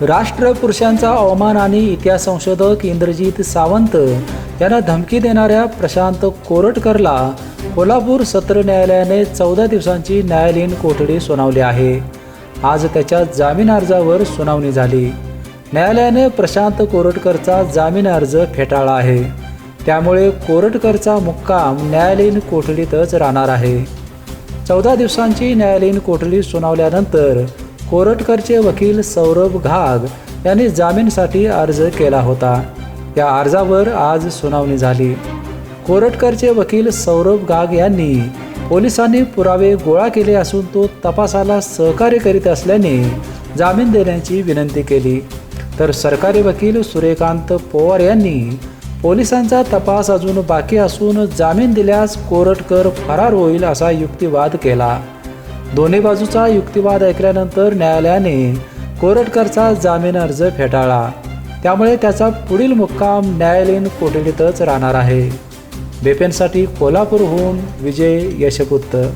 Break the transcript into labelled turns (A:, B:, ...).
A: राष्ट्रपुरुषांचा अवमान आणि इतिहास संशोधक इंद्रजित सावंत यांना धमकी देणाऱ्या प्रशांत कोरटकरला कोल्हापूर सत्र न्यायालयाने चौदा दिवसांची न्यायालयीन कोठडी सुनावली आहे. आज त्याच्या जामीन अर्जावर सुनावणी झाली. न्यायालयाने प्रशांत कोरटकरचा जामीन अर्ज फेटाळला आहे. त्यामुळे कोरटकरचा मुक्काम न्यायालयीन कोठडीतच राहणार आहे. चौदा दिवसांची न्यायालयीन कोठडी सुनावल्यानंतर कोरटकरचे वकील सौरभ घाग यांनी जामीनसाठी अर्ज केला होता. या अर्जावर आज सुनावणी झाली. कोरटकरचे वकील सौरभ घाग यांनी पोलिसांनी पुरावे गोळा केले असून तो तपासाला सहकार्य करीत असल्याने जामीन देण्याची विनंती केली. तर सरकारी वकील सूर्यकांत पवार यांनी पोलिसांचा तपास अजून बाकी असून जामीन दिल्यास कोरटकर फरार होईल असा युक्तिवाद केला. दोन्ही बाजूचा युक्तिवाद ऐकल्यानंतर न्यायालयाने कोरटकरचा जामीन अर्ज फेटाळला. त्यामुळे त्याचा पुढील मुक्काम न्यायालयीन कोठडीतच राहणार आहे. बेपेनसाठी कोल्हापूरहून विजय यशपुत्र